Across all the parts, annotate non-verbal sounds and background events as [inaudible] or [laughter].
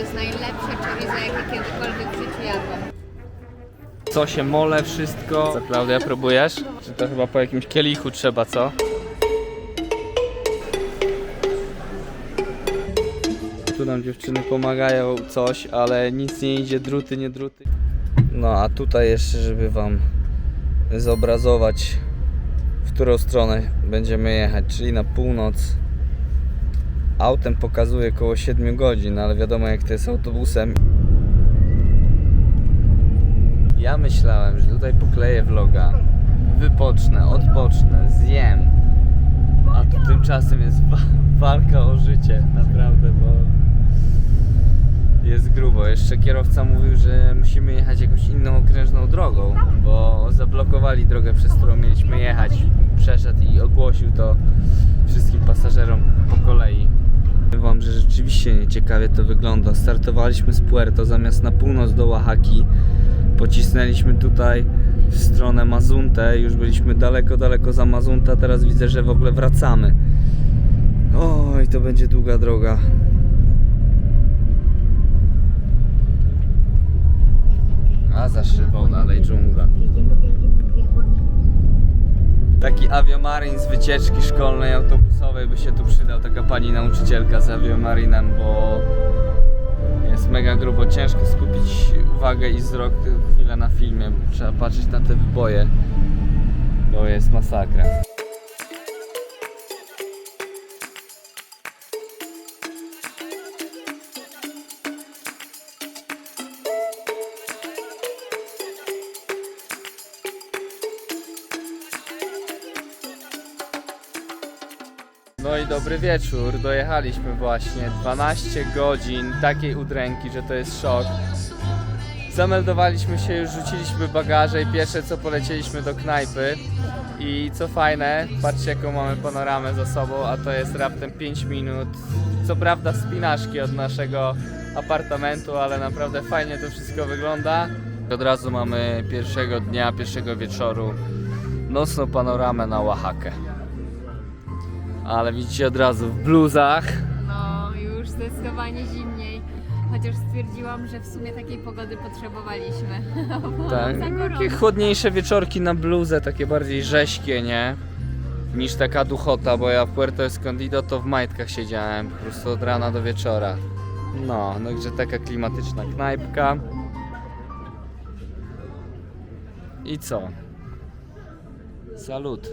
jest najlepsze chorizo, jakie kiedykolwiek w życiu jadłam. Co się mole, wszystko. Co, Klaudia, próbujesz? Czy to chyba po jakimś kielichu trzeba, co? Tu nam dziewczyny pomagają coś, ale nic nie idzie, druty, nie druty. No a tutaj jeszcze, żeby wam zobrazować, w którą stronę będziemy jechać, czyli na północ. Autem pokazuje około 7 godzin, ale wiadomo jak to jest autobusem. Ja myślałem, że tutaj pokleję vloga, wypocznę, odpocznę, zjem. A tu tymczasem jest wa- walka o życie, naprawdę, bo jest grubo. Jeszcze kierowca mówił, że musimy jechać jakąś inną okrężną drogą, bo zablokowali drogę, przez którą mieliśmy jechać. Ogłosił to wszystkim pasażerom po kolei. Powiem Wam, że rzeczywiście nieciekawie to wygląda. Startowaliśmy z Puerto zamiast na północ do Oaxaki. Pocisnęliśmy tutaj w stronę Mazuntę. Już byliśmy daleko, daleko za Mazunta. Teraz widzę, że w ogóle wracamy. Oj, to będzie długa droga. A za szybą dalej dżungla. Taki aviomarin z wycieczki szkolnej, autobusowej by się tu przydał. Taka pani nauczycielka z aviomarinem, bo jest mega grubo. Ciężko skupić uwagę i wzrok chwilę na filmie. Trzeba patrzeć na te wyboje, bo jest masakra. No i dobry wieczór, dojechaliśmy właśnie 12 godzin takiej udręki, że to jest szok. Zameldowaliśmy się, już rzuciliśmy bagaże i pierwsze co polecieliśmy do knajpy. I co fajne, patrzcie jaką mamy panoramę za sobą, a to jest raptem 5 minut. Co prawda spinaczki od naszego apartamentu, ale naprawdę fajnie to wszystko wygląda. Od razu mamy pierwszego dnia, pierwszego wieczoru nocną panoramę na Oaxakę. Ale widzicie od razu w bluzach. No, już zdecydowanie zimniej. Chociaż stwierdziłam, że w sumie takiej pogody potrzebowaliśmy. Bo [laughs] Tak, za gorąco. takie chłodniejsze wieczorki na bluzę, takie bardziej rześkie, nie? Niż taka duchota, bo ja w Puerto Escondido to w majtkach siedziałem, po prostu od rana do wieczora. No, także taka klimatyczna knajpka. I co? Salut.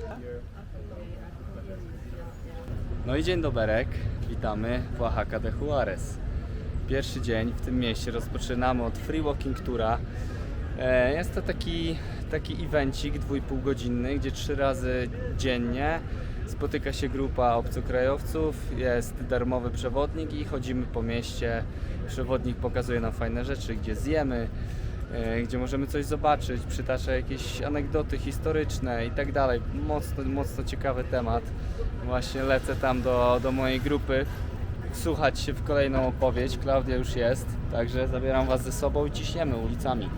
No i dzień doberek, witamy w Oaxaca de Juarez. Pierwszy dzień w tym mieście rozpoczynamy od Free Walking Toura. E, Jest to taki, taki evencik dwójpółgodzinny, gdzie trzy razy dziennie spotyka się grupa obcokrajowców, jest darmowy przewodnik i chodzimy po mieście. Przewodnik pokazuje nam fajne rzeczy, gdzie zjemy, gdzie możemy coś zobaczyć, przytacza jakieś anegdoty historyczne i tak dalej. Mocno, mocno ciekawy temat. Właśnie lecę tam do, do mojej grupy wsłuchać się w kolejną opowieść. Klaudia już jest, także zabieram Was ze sobą i ciśniemy ulicami.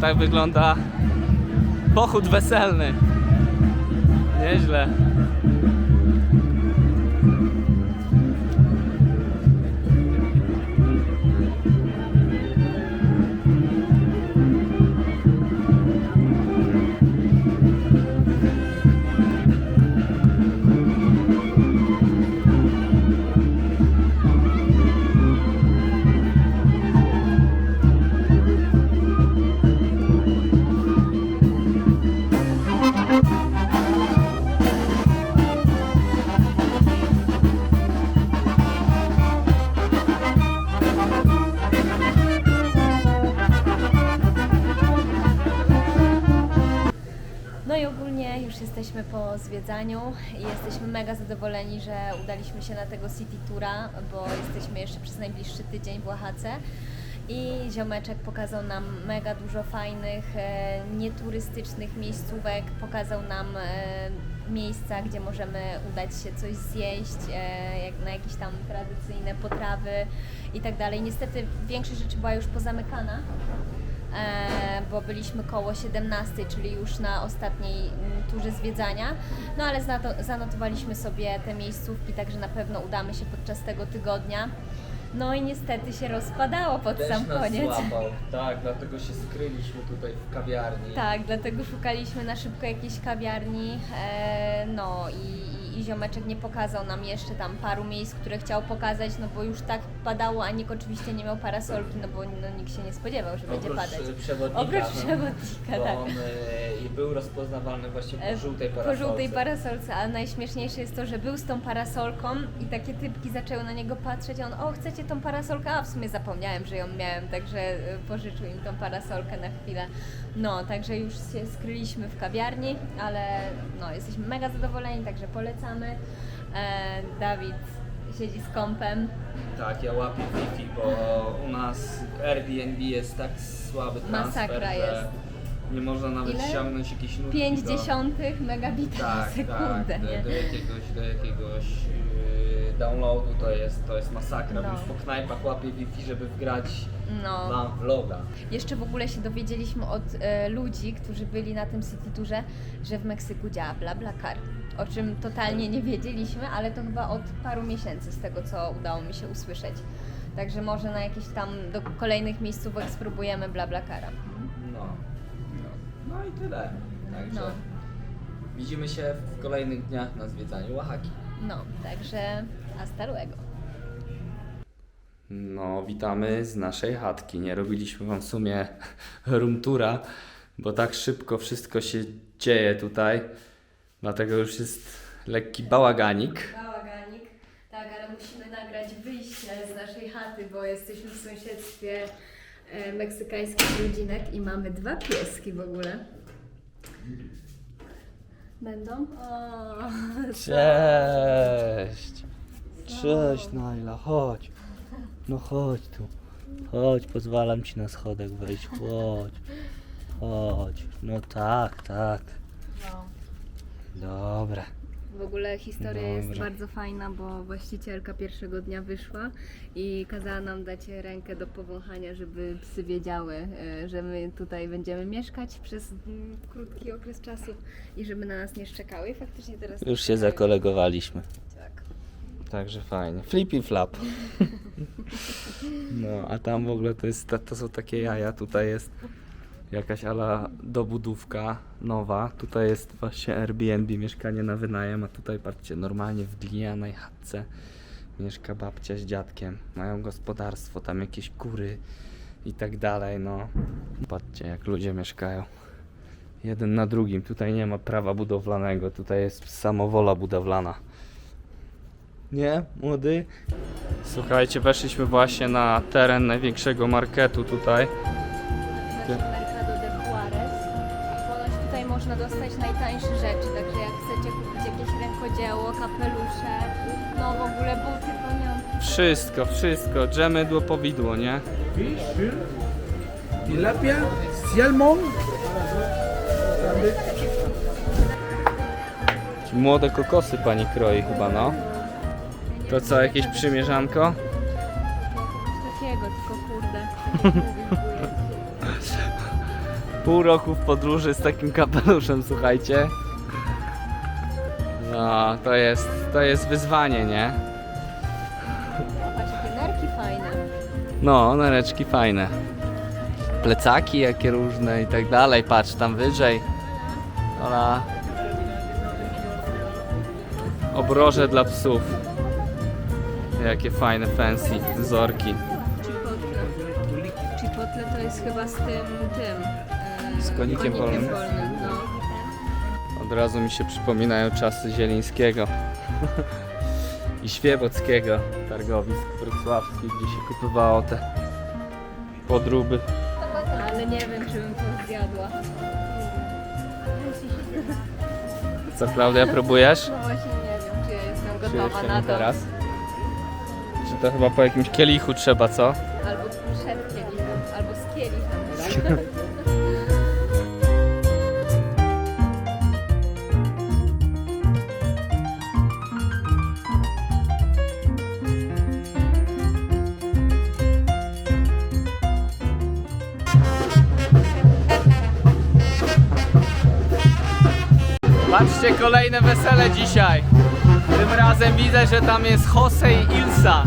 Tak wygląda pochód weselny. Nieźle. Jesteśmy mega zadowoleni, że udaliśmy się na tego City Toura, bo jesteśmy jeszcze przez najbliższy tydzień w Oaxace. I ziomeczek pokazał nam mega dużo fajnych, e, nieturystycznych miejscówek, pokazał nam e, miejsca, gdzie możemy udać się coś zjeść, e, jak na jakieś tam tradycyjne potrawy i tak dalej. Niestety większość rzeczy była już pozamykana, bo byliśmy koło 17, czyli już na ostatniej mm, turze zwiedzania. No ale zanotowaliśmy sobie te miejscówki, także na pewno udamy się podczas tego tygodnia. No i niestety się rozpadało pod sam koniec. złapał. [laughs] Tak, dlatego się skryliśmy tutaj w kawiarni. Tak, dlatego szukaliśmy na szybko jakiejś kawiarni. E, no i, i ziomeczek nie pokazał nam jeszcze tam paru miejsc, które chciał pokazać, no bo już tak padało, a nikt oczywiście nie miał parasolki, no bo no, nikt się nie spodziewał, że będzie Oprócz padać. e, przewodnika, Oprócz no, przewodnika, bo tak. on e, i był rozpoznawalny właśnie E, po żółtej Po parasolce. żółtej parasolce, a najśmieszniejsze jest to, że był z tą parasolką i takie typki zaczęły na niego patrzeć, a on, o chcecie tą parasolkę? A w sumie zapomniałem, że ją miałem, także e, pożyczył im tą parasolkę na chwilę. No, także już się skryliśmy w kawiarni, ale no, jesteśmy mega zadowoleni, także polecamy. E, Dawid siedzi z kąpem. Tak, ja łapię Wi-Fi, bo u nas Airbnb jest tak słaby transfer, Masakra jest. Nie można nawet Ile? ściągnąć jakiejś nutki 5 do... dziesiątych megabita na Tak, sekundę, tak, nie? do, do jakiegoś, do jakiegoś yy, downloadu to jest, to jest masakra. No. Już po knajpach łapię Wi-Fi, żeby wgrać No. wam vloga. Jeszcze w ogóle się dowiedzieliśmy od e, ludzi, którzy byli na tym City Tourze, że w Meksyku działa BlaBlaCar. O czym totalnie nie wiedzieliśmy, ale to chyba od paru miesięcy z tego, co udało mi się usłyszeć. Także może na jakieś tam do kolejnych miejscówek spróbujemy BlaBlaCara. No. i tyle. Także No. widzimy się w kolejnych dniach na zwiedzaniu Oaxaki. No, także hasta luego. No, witamy z naszej chatki. Nie robiliśmy wam w sumie [laughs] room toura, bo tak szybko wszystko się dzieje tutaj. Dlatego już jest lekki bałaganik. Bałaganik. Tak, ale musimy nagrać wyjście z naszej chaty, bo jesteśmy w sąsiedztwie meksykańskich rodzinek i mamy dwa pieski w ogóle. Będą? O, Cześć! Cześć Naila, chodź. No chodź tu. Chodź, pozwalam ci na schodek wejść. Chodź. Chodź. No tak, tak. no. Dobra. W ogóle historia jest Dobra. bardzo fajna, bo właścicielka pierwszego dnia wyszła i kazała nam dać rękę do powąchania, żeby psy wiedziały, e, że my tutaj będziemy mieszkać przez mm, krótki okres czasu i żeby na nas nie szczekały. I faktycznie teraz Już się zakolegowaliśmy. Tak. Także fajnie. Flip i flap. [laughs] No, a tam w ogóle to, jest, to są takie jaja. Tutaj jest jakaś ala dobudówka nowa. Tutaj jest właśnie Airbnb, mieszkanie na wynajem, a tutaj patrzcie, normalnie w glinianej chatce mieszka babcia z dziadkiem. Mają gospodarstwo, tam jakieś kury i tak dalej, no. Patrzcie, jak ludzie mieszkają. Jeden na drugim. Tutaj nie ma prawa budowlanego, tutaj jest samowola budowlana. Nie, młody? Słuchajcie, weszliśmy właśnie na teren największego marketu tutaj. Można dostać najtańsze rzeczy, także jak chcecie kupić jakieś rękodzieło, kapelusze, no w ogóle buty, pamiątki. Wszystko, wszystko. Dżemy, mydło, powidło, nie? Fish, tilapia, salmon. Młode kokosy pani kroi chyba, no. To co, jakieś przymierzanko? Coś takiego, tylko kurde. [laughs] Pół roku w podróży z takim kapeluszem, słuchajcie. No, to jest, to jest wyzwanie, nie? Patrz, jakie nerki fajne. No, nareczki fajne. Plecaki jakie różne i tak dalej. Patrz tam wyżej. Ola. Obroże dla psów. Jakie fajne fancy wzorki. Chipotle. Chipotle to jest chyba z tym, tym. Z konikiem polnym. no. Od razu mi się przypominają czasy Zielińskiego [laughs] i Świebockiego targowisk wrocławskich, gdzie się kupowało te podróby. Ale nie wiem, czy bym to zjadła. Co Klaudia, próbujesz? No właśnie nie wiem, czy ja jestem gotowa na to. teraz? Czy to chyba po jakimś kielichu trzeba, co? Patrzcie, kolejne wesele dzisiaj. Tym razem widzę, że tam jest Jose i Ilsa.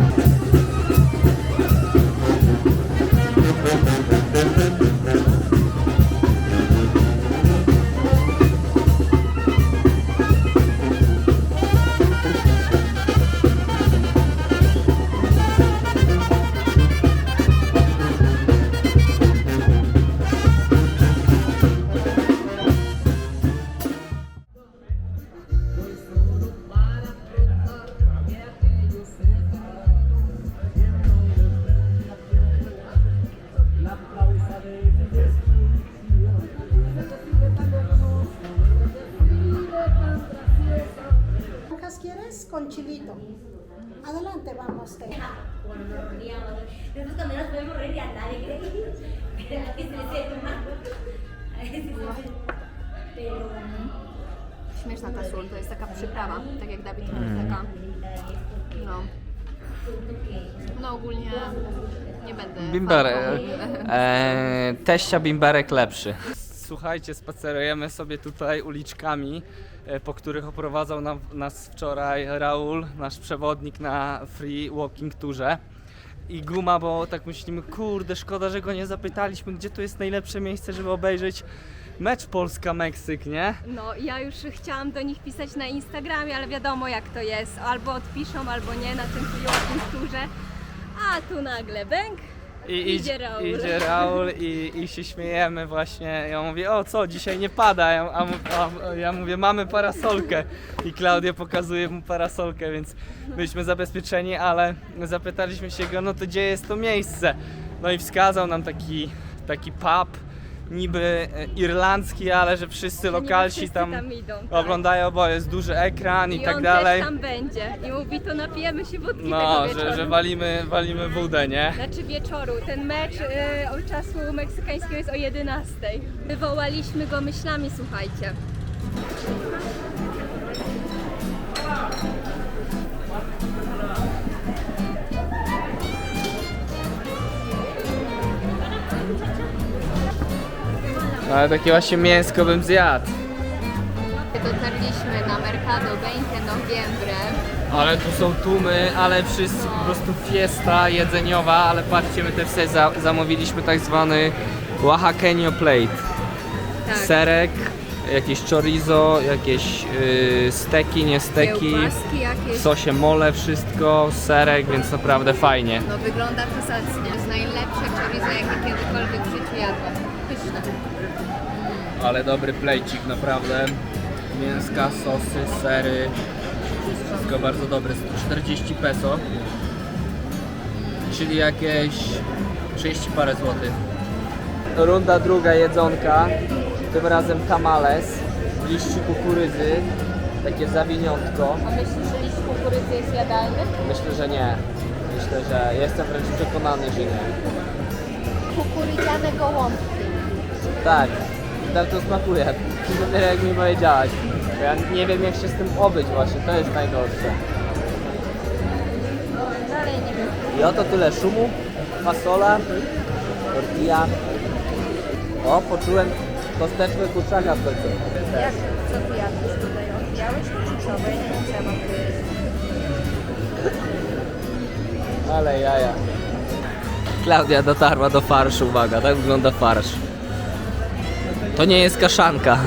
Śmieszna ta sól, to jest taka przyprawa, tak jak Dawid mówi, taka, no, no ogólnie nie będę Bimberek. E, teścia bimberek lepszy. Słuchajcie, spacerujemy sobie tutaj uliczkami, e, po których oprowadzał nam, nas wczoraj Raul, nasz przewodnik na free walking tourze. I guma, bo tak myślimy, kurde, szkoda, że go nie zapytaliśmy, gdzie tu jest najlepsze miejsce, żeby obejrzeć mecz Polska-Meksyk, nie? No, ja już chciałam do nich pisać na Instagramie, ale wiadomo jak to jest. Albo odpiszą, albo nie na tym freeworking turze. A tu nagle bęk. I, Idzie Raul. Idzie Raul i, i się śmiejemy właśnie. Ja mówię, o co, dzisiaj nie pada. Ja, a, a, ja mówię, mamy parasolkę. I Klaudia pokazuje mu parasolkę, więc byliśmy zabezpieczeni, ale zapytaliśmy się go, no to gdzie jest to miejsce? No i wskazał nam taki, taki pub, niby e, irlandzki, ale że wszyscy lokalsi wszyscy tam, tam idą, tak. oglądają, bo jest duży ekran i, I tak on dalej. też tam będzie. I mówi, to napijemy się wódki No, tego wieczoru. że, że walimy, walimy wódę, nie? Znaczy wieczoru. Ten mecz y, od czasu meksykańskiego jest o 11. Wywołaliśmy go myślami, słuchajcie. No, ale takie właśnie mięsko bym zjadł. Dotarliśmy na Mercado 20 Noviembre. Ale tu są tłumy, ale wszyscy po prostu fiesta jedzeniowa, ale patrzcie, my też sobie za, zamówiliśmy tak zwany Oaxaqueño plate. Tak. Serek, jakieś chorizo, jakieś yy, steki, nie steki, Kiełbaski jakieś. w sosie mole wszystko, serek, więc naprawdę fajnie. No wygląda przesadnie. To jest najlepsze chorizo, jakie kiedykolwiek w życiu jadłam. Ale dobry plejcik, naprawdę. Mięska, sosy, sery, wszystko bardzo dobre. 140 peso, czyli jakieś 30 parę złotych. Runda druga jedzonka, tym razem tamales, liści kukurydzy, takie zawiniątko. A myślisz, że liść kukurydzy jest jadalny? Myślę, że nie. Myślę, że jestem wręcz przekonany, że nie. Kukurydziane gołąbki. Tak, tak to smakuje. Dopiero jak mi powiedziałaś. Bo Ja nie wiem jak się z tym obyć właśnie, to jest najgorsze. Dalej nie wiem. I oto tyle szumu, fasola, tortilla. O, poczułem kosteczkę kurczaka w końcu. Jak, co ty jadłeś tutaj? Co? Bo ja nie wiem, co ja mam tu. Ale jaja. Klaudia dotarła do farszu, uwaga, tak wygląda farsz. To nie jest kaszanka.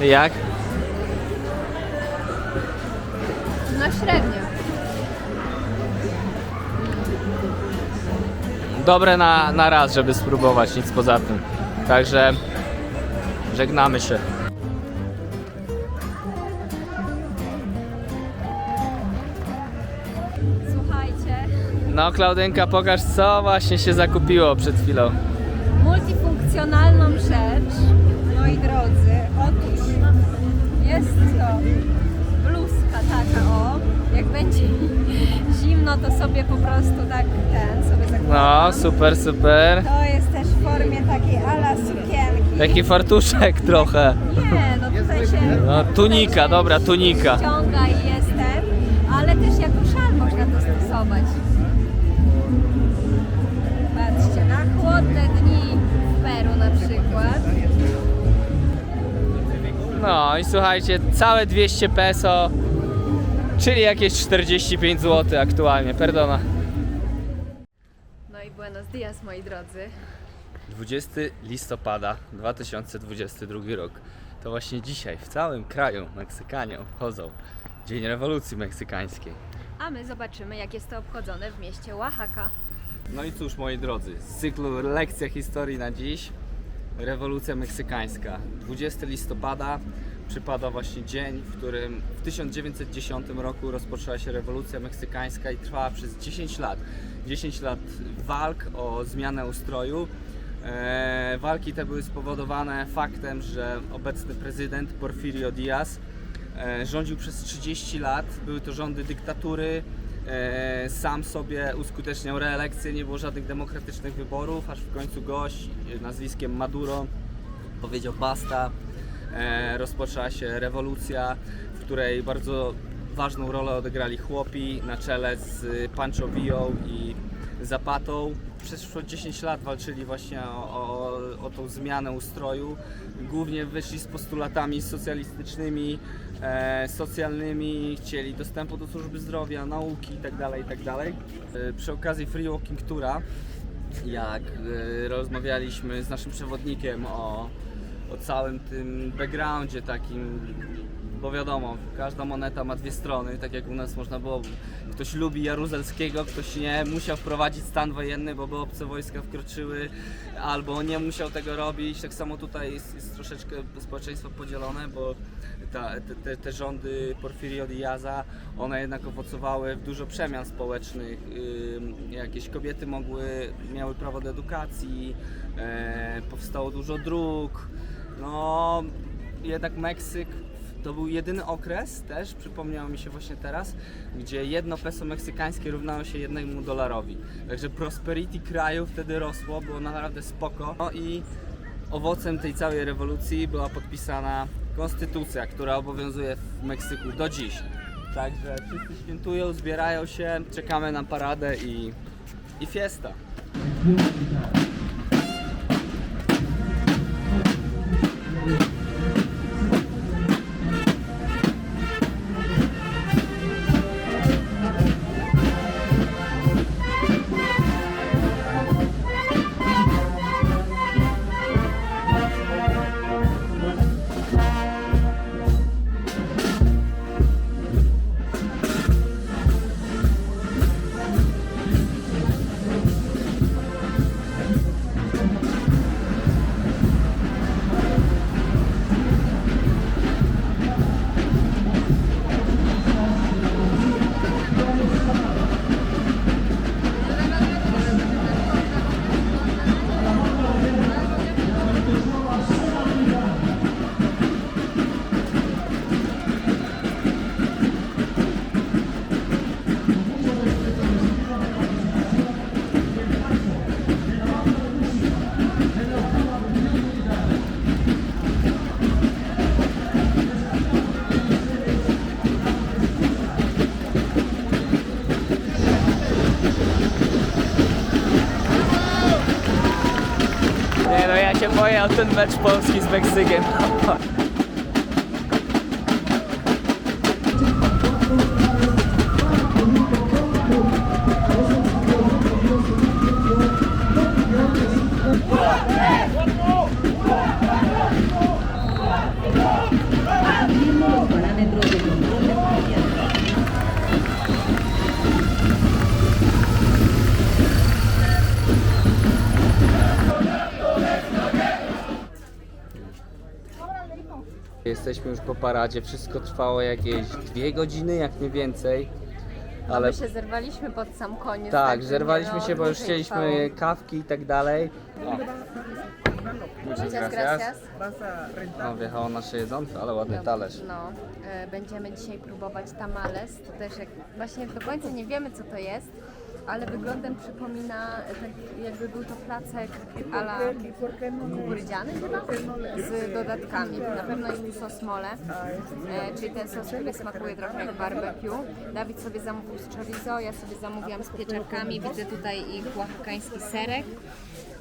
Jak? No średnio. Dobre na, na raz, żeby spróbować, nic poza tym. Także żegnamy się. Słuchajcie, No Klaudynka, pokaż co właśnie się zakupiło przed chwilą. Multifunkcjonalną rzecz. Moi drodzy, otóż jest to bluzka taka o, jak będzie zimno, to sobie po prostu tak ten sobie zakładam. No, super, super. To jest też w formie takiej ala sukienki. Taki fartuszek trochę. Nie, no tutaj się... No, tunika, dobra, tunika. Ściąga i No i słuchajcie, całe 200 peso, czyli jakieś 45 zł aktualnie, perdona. No i buenos dias moi drodzy. 20 listopada 2022 rok. To właśnie dzisiaj w całym kraju Meksykanie obchodzą Dzień Rewolucji Meksykańskiej. A my zobaczymy jak jest to obchodzone w mieście Oaxaca. No i cóż moi drodzy, z cyklu Lekcja Historii na dziś Rewolucja Meksykańska. 20 listopada przypada właśnie dzień, w którym w 1910 roku rozpoczęła się rewolucja meksykańska i trwała przez 10 lat. 10 lat walk o zmianę ustroju. E, walki te były spowodowane faktem, że obecny prezydent Porfirio Diaz e, rządził przez 30 lat. Były to rządy dyktatury. E, sam sobie uskuteczniał reelekcję, nie było żadnych demokratycznych wyborów, aż w końcu gość e, nazwiskiem Maduro powiedział basta. E, rozpoczęła się rewolucja, w której bardzo ważną rolę odegrali chłopi na czele z Pancho Villą i Zapatą. Przez 10 lat walczyli właśnie o, o, o tą zmianę ustroju. Głównie wyszli z postulatami socjalistycznymi, socjalnymi, chcieli dostępu do służby zdrowia, nauki itd. itd. E, przy okazji Free Walking Toura, jak e, rozmawialiśmy z naszym przewodnikiem o, o całym tym backgroundzie takim, bo wiadomo, każda moneta ma dwie strony, tak jak u nas można było, ktoś lubi Jaruzelskiego, ktoś nie, musiał wprowadzić stan wojenny, bo by obce wojska wkroczyły, albo nie musiał tego robić, tak samo tutaj jest, jest troszeczkę społeczeństwo podzielone, bo ta, te, te, rządy Porfirio Diaza, one jednak owocowały w dużo przemian społecznych, jakieś kobiety mogły, miały prawo do edukacji, e, powstało dużo dróg, no jednak Meksyk to był jedyny okres też, przypomniało mi się właśnie teraz, gdzie jedno peso meksykańskie równało się jednemu dolarowi. Także prosperity kraju wtedy rosło, było naprawdę spoko. No i owocem tej całej rewolucji była podpisana konstytucja, która obowiązuje w Meksyku do dziś. Także wszyscy świętują, zbierają się, czekamy na paradę i, i fiesta. Ja się boję o ten mecz Polski z Meksykiem. Jesteśmy już po paradzie, wszystko trwało jakieś dwie godziny, jak nie więcej. ale My się zerwaliśmy pod sam koniec. tak, zerwaliśmy no, się, bo już chcieliśmy trwało. kawki i tak dalej. O. Muchas gracias. gracias. No, wjechało nasze jedzonko, ale ładny talerz. No, e, będziemy dzisiaj próbować tamales. To też jak, właśnie do końca nie wiemy co to jest, ale wyglądem przypomina tak jakby był to placek ala kukurydziany chyba z dodatkami. Na pewno jest tu sos mole, e, czyli ten sos, który smakuje trochę jak barbecue. Dawid sobie zamówił z chorizo, ja sobie zamówiłam z pieczarkami. Widzę tutaj ich oaxacański serek.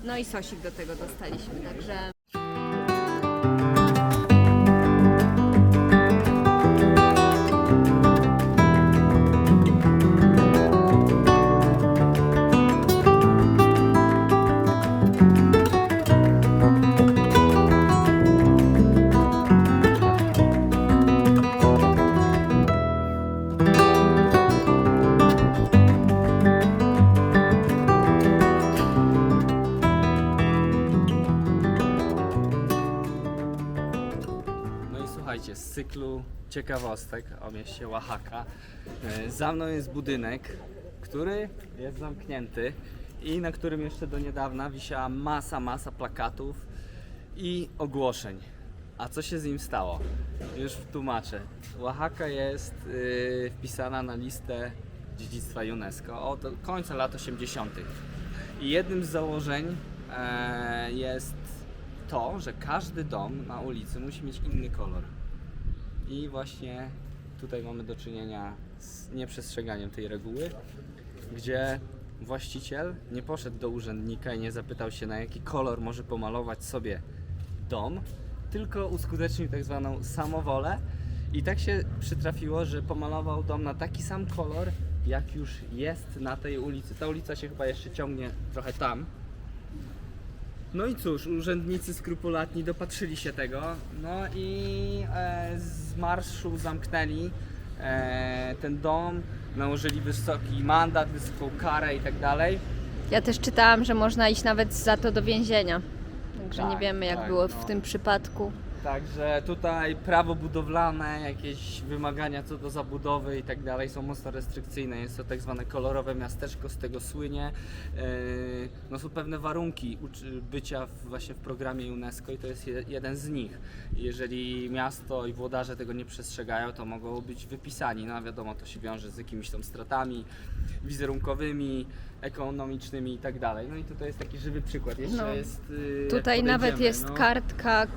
No i sosik do tego dostaliśmy, także ciekawostek o mieście Oaxaca. e, Za mną jest budynek, który jest zamknięty i na którym jeszcze do niedawna wisiała masa, masa plakatów i ogłoszeń. A co się z nim stało? Już tłumaczę. Oaxaca jest yy, wpisana na listę dziedzictwa UNESCO od końca lat 80. I jednym z założeń e, jest to, że każdy dom na ulicy musi mieć inny kolor. I właśnie tutaj mamy do czynienia z nieprzestrzeganiem tej reguły, gdzie właściciel nie poszedł do urzędnika i nie zapytał się, na jaki kolor może pomalować sobie dom, tylko uskutecznił tak zwaną samowolę. I tak się przytrafiło, że pomalował dom na taki sam kolor, jak już jest na tej ulicy. Ta ulica się chyba jeszcze ciągnie trochę tam, no i cóż, urzędnicy skrupulatni dopatrzyli się tego, no i e, z marszu zamknęli e, ten dom, nałożyli wysoki mandat, wysoką karę i tak dalej. Ja też czytałam, że można iść nawet za to do więzienia. Także nie Tak, wiemy, jak tak, było no. w tym przypadku. Także tutaj prawo budowlane, jakieś wymagania co do zabudowy i tak dalej są mocno restrykcyjne. Jest to tak zwane kolorowe miasteczko, z tego słynie. Yy, No są pewne warunki bycia właśnie w programie UNESCO i to jest je- jeden z nich. Jeżeli miasto i włodarze tego nie przestrzegają, to mogą być wypisani. No wiadomo, to się wiąże z jakimiś tam stratami wizerunkowymi, ekonomicznymi i tak dalej. No i tutaj jest taki żywy przykład. Jeszcze No. jest. yy, jak Tutaj nawet jest no. kartka y,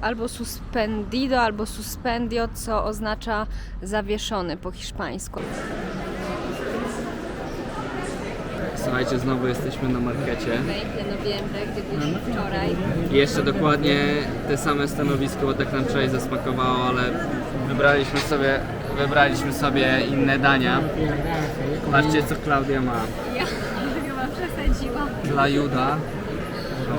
albo suspendido, albo suspendio, co oznacza zawieszony po hiszpańsku. Słuchajcie, znowu jesteśmy na markecie. Piękny nowiembre, gdzie byliśmy wczoraj. I jeszcze dokładnie te same stanowisko, bo tak nam wczoraj zasmakowało, ale wybraliśmy sobie, wybraliśmy sobie inne dania. Patrzcie co Klaudia ma. Dla Juda.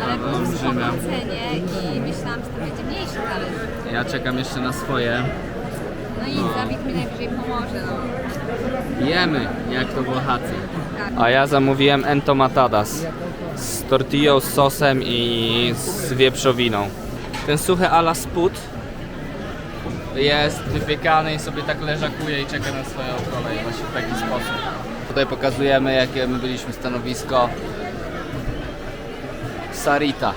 Ale Dobra, był w olbrzymia. cenie i myślałam, że to będzie mniejszy talerz. Ja czekam jeszcze na swoje. No i Dawid mi najwyżej pomoże. No. Jemy, jak to Włochacy. A ja zamówiłem entomatadas z tortillą, z sosem i z wieprzowiną. Ten suchy ala spód jest wypiekany i sobie tak leżakuje i czeka na swoją kolej właśnie w taki sposób. Tutaj pokazujemy jakie my byliśmy stanowisko Sarita.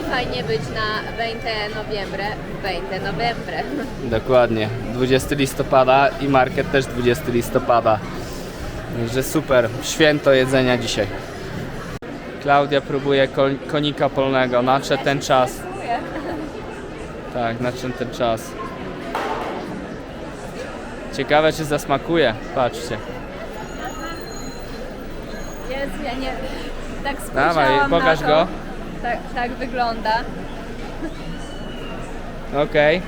I fajnie być na 20 nowiembre, 20 novembre. [laughs] Dokładnie, 20 listopada i market też 20 listopada. Że super, święto jedzenia dzisiaj. Klaudia próbuje konika polnego, nadszedł ten czas. Tak, nadszedł ten czas. Ciekawe czy zasmakuje, patrzcie. Jezu, ja nie... Tak spojrzałam Dawaj, pokaż na to. go. Tak, tak wygląda. Okej,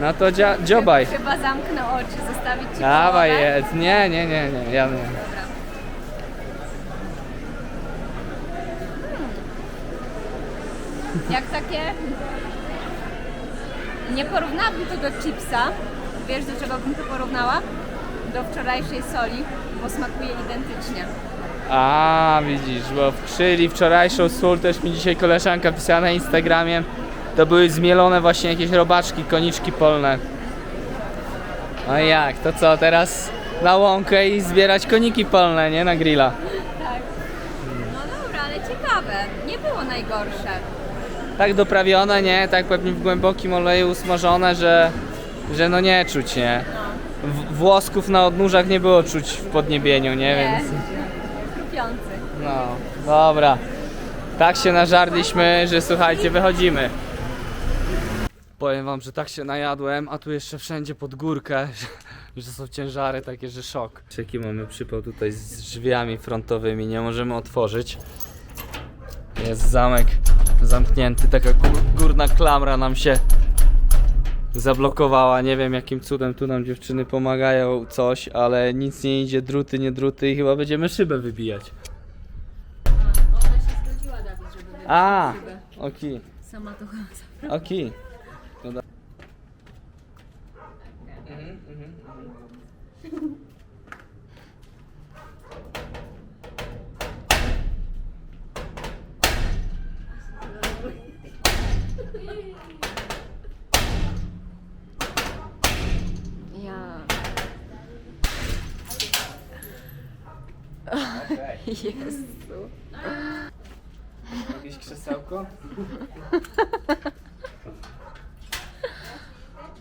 no to dzia- dziobaj. Chyba zamknę oczy, zostawić ci Dawaj, połowę. jedz. Nie, nie, nie, nie, ja nie. Dobra. Jak takie... Nie porównałabym to do chipsa. Wiesz, do czego bym to porównała? Do wczorajszej soli, bo smakuje identycznie. A, widzisz, bo czyli wczorajszą sól też mi dzisiaj koleżanka pisała na Instagramie. To były zmielone właśnie jakieś robaczki, koniczki polne. No i jak, to co, teraz na łąkę i zbierać koniki polne, nie? Na grilla. Tak. No dobra, ale ciekawe. Nie było najgorsze. Tak doprawione, nie? Tak pewnie w głębokim oleju usmażone, że, że no nie czuć, nie? W, włosków na odnóżach nie było czuć w podniebieniu, nie? Nie. Więc No, dobra. Tak się nażarliśmy, że słuchajcie, wychodzimy. Powiem wam, że tak się najadłem, a tu jeszcze wszędzie pod górkę, że, że są ciężary takie, że szok. Jaki mamy przypał tutaj z drzwiami frontowymi, nie możemy otworzyć. Jest zamek zamknięty, taka gór- górna klamra nam się zablokowała. Nie wiem jakim cudem tu nam dziewczyny pomagają coś, ale nic nie idzie, druty, nie druty i chyba będziemy szybę wybijać. Ona się zgodziła, Dawid, żeby wybrać A, szybę. okej, Sama to chyba okej. No da- Ja. Okej. Jezu. Jakieś krzesełko?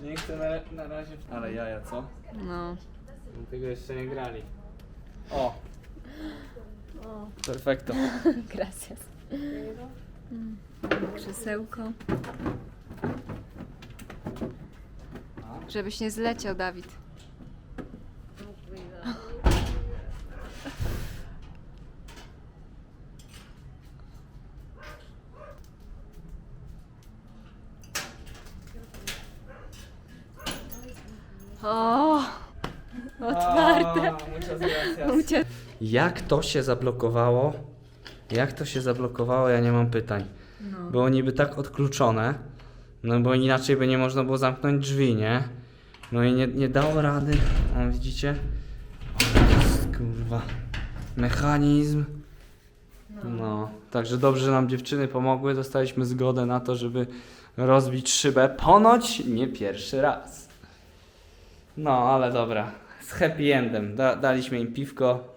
Nie chcę na, na razie. Ale jaja, co? No. Tego jeszcze nie grali. O! Perfekto. Gracias. Mm, Krzesełko. Żebyś nie zleciał, Dawid. Jak to się zablokowało? Jak to się zablokowało? Ja nie mam pytań. Było niby tak odkluczone, no bo inaczej by nie można było zamknąć drzwi, nie? No i nie, nie dało rady. O, widzicie? O, kurwa. Mechanizm. No, także dobrze, że nam dziewczyny pomogły. Dostaliśmy zgodę na to, żeby rozbić szybę. Ponoć nie pierwszy raz. No, ale dobra. Z happy endem. Da, daliśmy im piwko.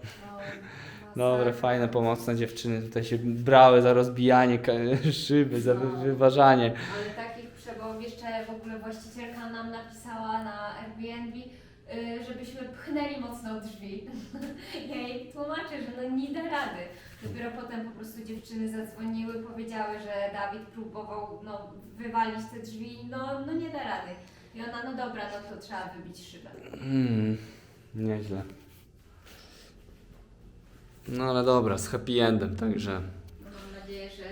Dobre, fajne, pomocne dziewczyny tutaj się brały za rozbijanie ka- [laughs] szyby, za wy- wyważanie. Ale takich przebojów jeszcze w ogóle właścicielka nam napisała na Airbnb, y, żebyśmy pchnęli mocno drzwi. [laughs] Ja jej tłumaczę, że no nie da rady. Dopiero potem po prostu dziewczyny zadzwoniły, powiedziały, że Dawid próbował no, wywalić te drzwi, no, no nie da rady. I ona, no dobra, no to trzeba wybić szybę. Mm, nieźle. No ale dobra, z happy endem, także. Mam nadzieję, że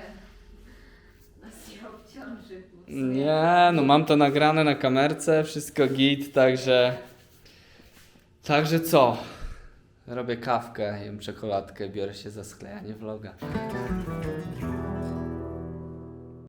nas nie obciąży. Nie, no mam to nagrane na kamerce, wszystko git, także. Także co? Robię kawkę, jem czekoladkę, biorę się za sklejanie vloga.